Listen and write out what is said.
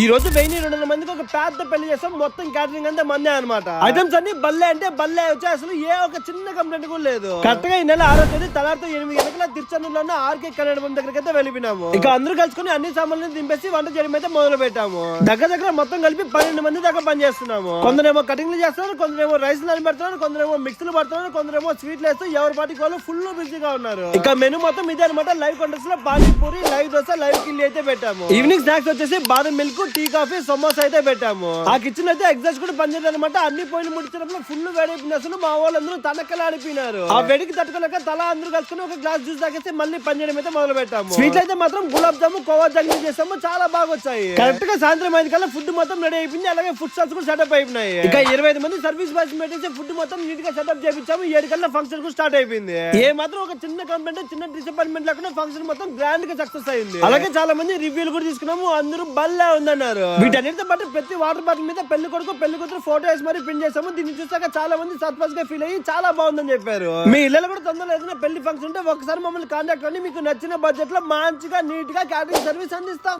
ఈ రోజు వెయ్యి రెండు వందల మందికి ఒక పెద్ద పెళ్ళి చేస్తాం. మొత్తం క్యాటరింగ్ అంతా మందే అనమాట ఐటమ్స్ అన్ని బల్లే అంటే బల్లే వచ్చి అసలు ఏ ఒక చిన్న కంప్లైంట్ కూడా లేదు. కరెక్ట్గా ఈ నెల ఆరో తేదీ తలారితో ఎనిమిది గంటల తిరుచనూరులో ఉన్న ఆర్కే కన్నడ మంది దగ్గరికి అయితే వెళ్ళిపోయినాము. ఇక అందరూ కలుసుకుని అన్ని సామాన్లు దింపేసి వంట చేయడం అయితే మొదలు పెట్టాము దగ్గర దగ్గర మొత్తం కలిపి పన్నెండు మంది దాకా పని చేస్తున్నాము. కొందరేమో కటింగ్లు చేస్తున్నారు కొందరేమో రైస్ పెడుతున్నారు కొందరేమో మిక్స్లు పడుతున్నారు కొందరేమో స్వీట్లు వేస్తూ ఎవరి పాటికి వాళ్ళు ఫుల్ బిజీగా ఉన్నారు. ఇక మెను మొత్తం ఇదే అనమాట లైవ్ కాంటెస్ట్లో పానీపూరి లైవ్ దోశ లైవ్ కిల్లి అయితే పెట్టాము. ఈవినింగ్ స్నాక్స్ వచ్చేసి బాదం మిల్క్ టీ కాఫీ సమోసా అయితే పెట్టాము. ఆ కిచెన్ అయితే ఎగ్జాస్ట్ కూడా పనిచేయదు అనమాట అన్ని పోయిన ముడిచినప్పుడు ఫుల్ వేడైపోయింది అసలు. మా వాళ్ళందరూ తనకలాడిపోయినారు ఆ వేడికి తట్టుకోలేక తల అందరూ కలుసుకుని ఒక గ్లాస్ జ్యూస్ తాగేసి మళ్ళీ పని చేయడం అయితే మొదలు పెట్టాము స్వీట్లు అయితే మాత్రం గులాబ్ జాము కోవా జంగి చేసాము. చాలా బాగా వచ్చాయి. కరెక్ట్గా సాయంత్రం ఐదు కల్లా ఫుడ్ మొత్తం రెడీ అయిపోయింది. అలాగే ఫుడ్ స్టాల్స్ కూడా సెటప్ అయిపోయినాయి. ఇక ఇరవై ఐదు మంది సర్వీస్ బాయ్స్ పెట్టేసి ఫుడ్ మొత్తం నీట్గా సెటప్ చేపించాము. ఏడు కల్లా ఫంక్షన్ కూడా స్టార్ట్ అయిపోయింది. ఏ మాత్రం ఒక చిన్న కంప్లైంట్ చిన్న డిసప్పాయింట్మెంట్ లేకుండా ఫంక్షన్ మొత్తం గ్రాండ్గా సక్సెస్ అయింది. అలాగే చాలా మంది రివ్యూలు కూడా తీసుకున్నాము. అందరూ బల్లే ఉందన్నారు వీటన్నిటితో పాటు ప్రతి వాటర్ బాటిల్ మీద పెళ్ళి కొడుకు పెళ్ళి కూతురు ఫోటో వేసి మరి ప్రింట్ చేసాము. దీన్ని చూసాక చాలా మంది సర్ప్రైజ్గా ఫీల్ అయ్యి చాలా బాగుందని చెప్పారు. మీ ఇళ్ళలో కూడా తొందరలో ఏదైనా పెళ్ళి ఫంక్షన్ ఉంటే ఒకసారి మమ్మల్ని కాంటాక్ట్ అవ్వండి. మీకు నచ్చిన బడ్జెట్లో మంచిగా నీట్గా క్యాటరింగ్ సర్వీస్ అందిస్తాం.